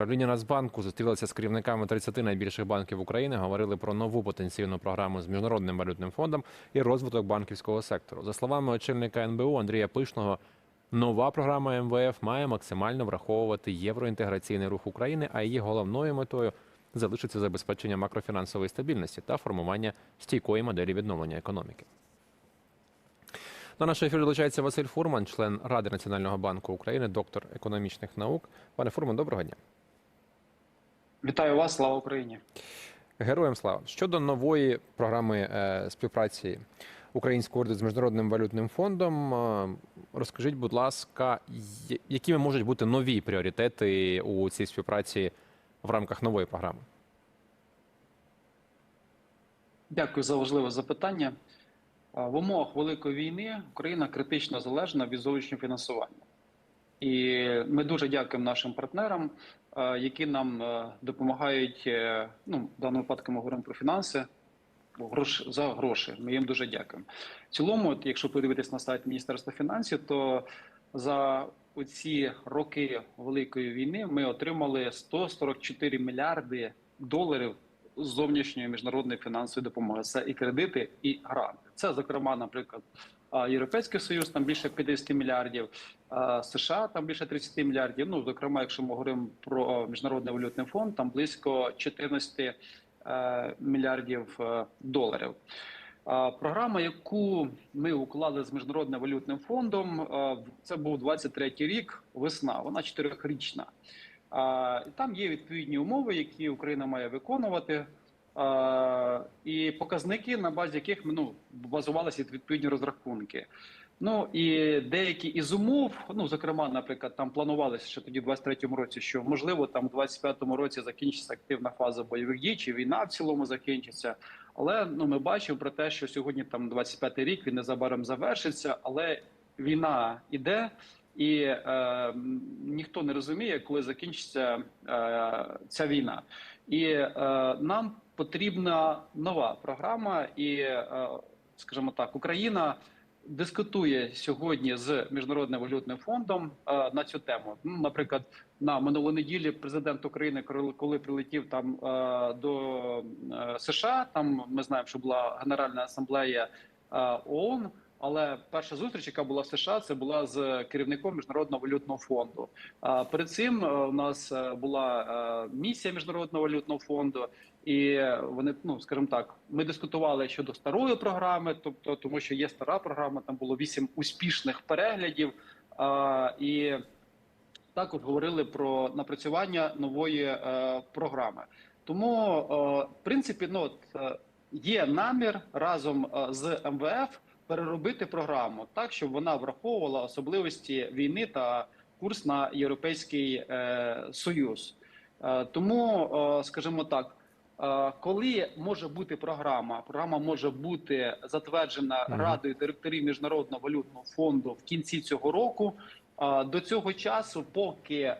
Правління Нацбанку зустрілося з керівниками 30 найбільших банків України. Говорили про нову потенційну програму з міжнародним валютним фондом і розвиток банківського сектору. За словами очільника НБУ Андрія Пишного, нова програма МВФ має максимально враховувати євроінтеграційний рух України, а її головною метою залишиться забезпечення макрофінансової стабільності та формування стійкої моделі відновлення економіки. До нашого ефіру долучається Василь Фурман, член Ради Національного банку України, доктор економічних наук. Пане Фурман, доброго дня. Вітаю вас, слава Україні. Героям слава щодо нової програми е, співпраці української уряду з міжнародним валютним фондом. е, Розкажіть, будь ласка, якими можуть бути нові пріоритети у цій співпраці в рамках нової програми? Дякую за важливе запитання. В умовах великої війни Україна критично залежна від зовнішнього фінансування. І ми дуже дякуємо нашим партнерам, е, які нам е, допомагають. е, Ну, в даному випадку ми говоримо про фінанси. Грош за гроші. Ми їм дуже дякуємо. В цілому, якщо подивитись на сайт Міністерства фінансів, то за оці роки великої війни ми отримали 144 мільярди доларів зовнішньої міжнародної фінансової допомоги. Це і кредити, і гранти. Це, зокрема, наприклад, Європейський Союз там більше 50 мільярдів, США там більше 30 мільярдів. Ну, зокрема, якщо ми говоримо про міжнародний валютний фонд, там близько 14 е, мільярдів е, доларів. Програма, яку ми уклали з міжнародним валютним фондом, е, це був 23-й рік. Весна, вона чотирьохрічна. Там є відповідні умови, які Україна має виконувати. І показники, на базі яких ну, базувалися відповідні розрахунки. Ну і деякі із умов, ну зокрема, наприклад, там планувалося ще тоді, в 23-му році, що можливо там в 25-му році закінчиться активна фаза бойових дій, чи війна в цілому закінчиться. Але ну ми бачимо про те, що сьогодні там 25-й рік він незабаром завершиться, але війна іде. І е, ніхто не розуміє, коли закінчиться е, ця війна, і е, нам потрібна нова програма, і е, скажімо так, Україна дискутує сьогодні з міжнародним валютним фондом е, на цю тему. Ну, наприклад, на минулої неділі президент України, коли- прилетів там е, до е, США, там ми знаємо, що була Генеральна асамблея е, ООН. Але перша зустріч, яка була в США, це була з керівником міжнародного валютного фонду. Перед цим е, у нас е, була е, місія міжнародного валютного фонду, і вони, ну скажімо так, ми дискутували щодо старої програми, тобто тому, що є стара програма, там було вісім успішних переглядів. І також говорили про напрацювання нової програми. Тому, в принципі, ну от, є намір разом з МВФ переробити програму так, щоб вона враховувала особливості війни та курс на європейський е, союз. Е, тому, е, скажімо так. е, Коли може бути програма, програма може бути затверджена Мгм. Радою директорів Міжнародного валютного фонду в кінці цього року. А, До цього часу, поки е,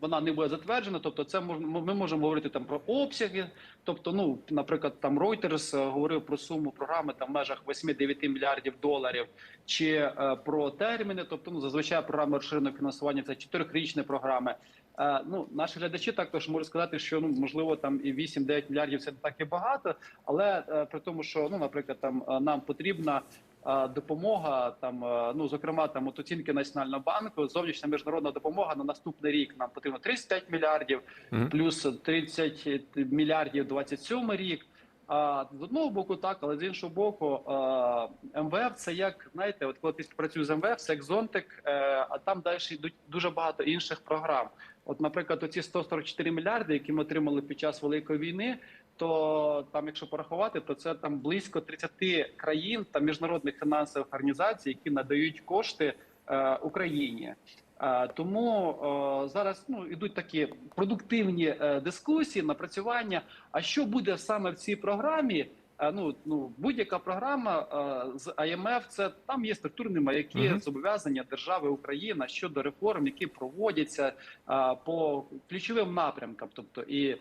вона не буде затверджена, тобто це можна ми можемо говорити там про обсяги. Тобто, ну наприклад, там Reuters е, говорив про суму програми там в межах 8-9 мільярдів доларів, чи е, про терміни. Тобто, ну зазвичай програми розширеного фінансування це чотирьохрічні програми. Е, ну наші глядачі також можуть сказати, що ну можливо там і 8-9 мільярдів це не так і багато, але е, при тому, що ну, наприклад, там е, нам потрібна допомога, там е, ну зокрема, там от оцінки Національного банку, зовнішня міжнародна допомога на наступний рік нам потрібно 35 мільярдів, Мгм. плюс 30 мільярдів 27 рік. А з одного боку, так, але з іншого боку, е, МВФ це як знаєте, от коли ти співпрацюєш з МВФ, це як зонтик, е, а там далі йдуть дуже багато інших програм. От, наприклад, оці 144 мільярди, які ми отримали під час великої війни, то там, якщо порахувати, то це там близько 30 країн та міжнародних фінансових організацій, які надають кошти е, Україні. Е, Тому е, зараз ну ідуть такі продуктивні е, дискусії, напрацювання. А що буде саме в цій програмі? Е, Ну ну будь-яка програма е, з АМФ, це там є структурні маяки Мгм. зобов'язання держави Україна щодо реформ, які проводяться е, по ключовим напрямкам. Тобто і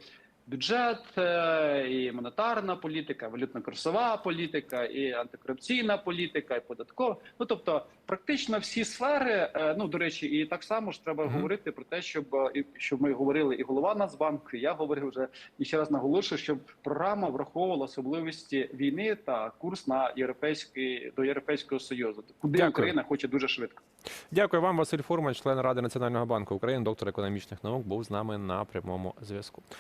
бюджет, е, і монетарна політика, валютно-курсова політика, і антикорупційна політика, і податкова. Ну тобто, практично всі сфери. е, Ну до речі, і так само ж треба Мгм. говорити про те, щоб е, і щоб ми говорили, і голова Нацбанку, і я говорив вже і ще раз наголошую, щоб програма враховувала особливості війни та курс на європейський до європейського союзу, куди Дякую. Україна хоче дуже швидко. Дякую вам, Василь Фурман, член Ради Національного банку України, доктор економічних наук, був з нами на прямому зв'язку.